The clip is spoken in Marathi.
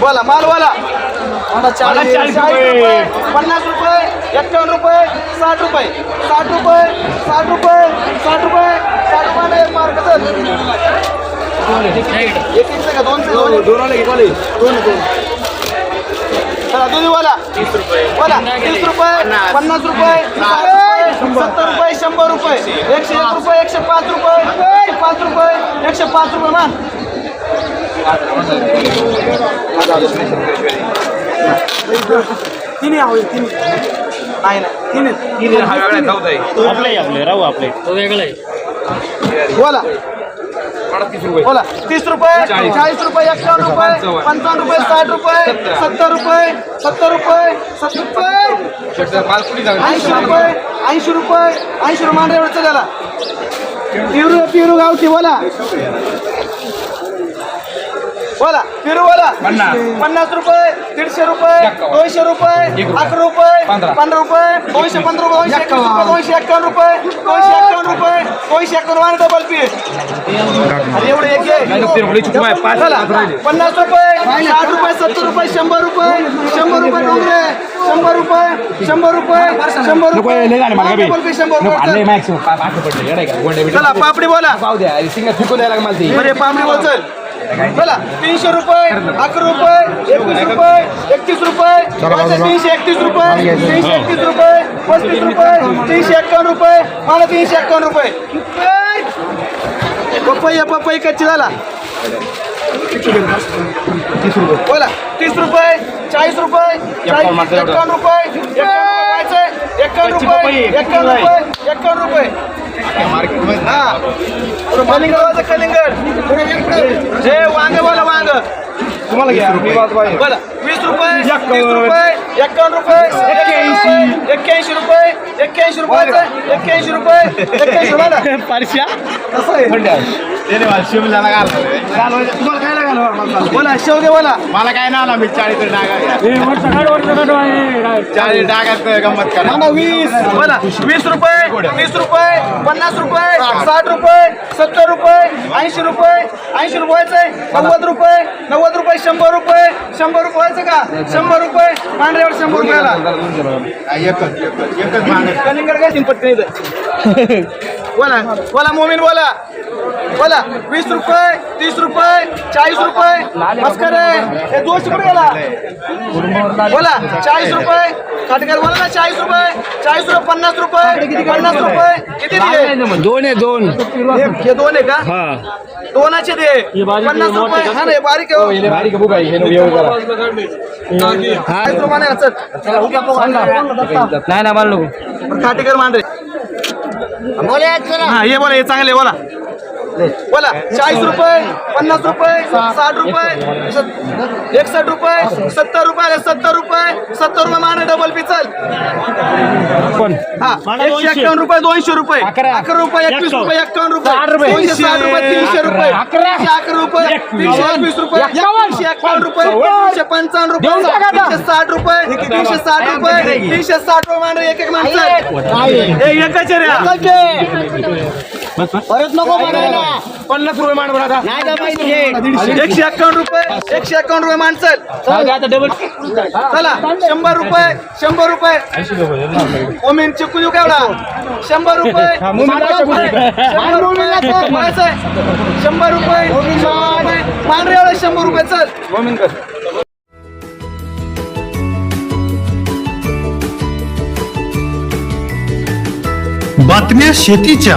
बोला माल बोला. चाळीस रुपये. पन्नास रुपये एक्कावन्न रुपये साठ रुपये साठ रुपये साठ रुपये साठ रुपये साठ रुपये मार्ग चल एक का दोनशे? दोन दोन दोन. चला तुम्ही बोला. तीस रुपये. बोला तीस रुपये पन्नास. रुपये सत्तर रुपये शंभर रुपये. एकशे एक. रुपये एकशे पाच रुपये. एकशे पाच रुपये एकशे पाच रुपये मान. तिने हवे तिन्ही नाही ना आपले आपले राहू आपले तो वेगळा आहे बोला बोला तीस रुपये चाळीस रुपये एक्कावन्न रुपये पंचावन्न रुपये साठ रुपये सत्तर रुपये सत्तर रुपये सत्तर रुपये ऐंशी रुपये ऐंशी रुपये ऐंशी रुपये मांडे एवढं त्याला पिरू पिरू गावठी बोला बोला. पिरू बोला पन्नास रुपये दीडशे रुपये दोनशे रुपये अकरा रुपये पंधरा. रुपये दोनशे पंधरा रुपये दोनशे एकवीस रुपये दोनशे एक्कावन्न रुपये दोनशे एक्कावन्न रुपये दोनशे एक्कावन्न वाण डबल अरे एवढे एक आहे. चला, पन्नास रुपये साठ रुपये सत्तर रुपये शंभर रुपये शंभर रुपये डोंगरे. शंभर रुपये शंभर रुपये शंभर रुपये. डबल पीस शंभर रुपये. चला पापडी बोला. बरे पापडी बोल चल चला तीनशे रुपये अकरा रुपये एकवीस रुपये एकतीस रुपये माझे तीनशे एकतीस रुपये तीनशे एकतीस रुपये पस्तीस रुपये तीनशे एक्कावन्न रुपये मला तीनशे एक्कावन्न रुपये. पपई पपई कच्ची झाला बोला तीस रुपये चाळीस रुपये चाळीस एक्कावन्न रुपये एक्कावन्न रुपये एक्कावन्न रुपये एक्कावन्न रुपये. कलिंगड कलिंगड. जे वांग बोला वांग. तुम्हाला घ्या बोला. वीस रुपये तीस रुपये एक्कावन्न रुपये एक्क्याऐंशी. रुपये एक्क्याऐंशी रुपये एक्क्याऐंशी रुपये एक्क्याऐंशी रुपये. पारशा. कसं आहे? बोला शेवगे बोला. मला काय ना आला मी चाळीस डागा चाळीस डागात गंमत करा. मला वीस. बोला. वीस रुपये तीस रुपये पन्नास रुपये साठ रुपये सत्तर रुपये ऐंशी रुपये ऐंशी रुपयाचे नव्वद रुपये नव्वद रुपये शंभर रुपये. शंभर रुपयाचं का? शंभर रुपये. पांढऱ्यावर शंभर रुपयाला एकच एकच कलिंगड काय पटकन बोला बोला मोमीन बोला. बोला वीस रुपये तीस रुपये चाळीस रुपये मस्कर आहे. हे दोनशे कुठे गेला? बोला चाळीस रुपये. खाटकर बोला ना चाळीस रुपये चाळीस रुपये पन्नास रुपये पन्नास रुपये. किती दिले? दोन आहे दोन. हे- हे दोन आहे का? हा. दोनाचे दे. पन्नास रुपये. हा रे बारीक आहे हो. चाळीस रुपये नाही, ना मला नको. खाटेकर मांडरे हा हे बोला हे चांगले बोला. बोला चाळीस रुपये पन्नास रुपये साठ रुपये एकसष्ट रुपये सत्तर रुपये सत्तर रुपये सत्तर रुपये माने डबल पिचल. पण हा एकशे एक्कावन्न रुपये दोनशे रुपये. अकरा. अकरा रुपये एकवीस रुपये एक्कावन्न रुपये. दोनशे साठ रुपये तीनशे रुपये. अकरा. तीनशे अकरा रुपये तीनशे एकवीस रुपये. तीनशे एक्कावन्न रुपये तीनशे पंचावन्न रुपये. तीनशे साठ रुपये तीनशे साठ रुपये तीनशे साठ रुपये मांडरे एक एक माणसं. एकच रे. परत नको पन्नास रुपये मान बरं आता. एकशे एक्कावन्न रुपये एकशे एक्कावन्न रुपये माणसं आता डबल चला शंभर रुपये शंभर रुपये. ओमीन चिकू देऊ केवढा शंभर रुपये. शंभर रुपये. पांढरे एवढे शंभर रुपये चल. ओमीन कर. बातम्या शेतीच्या.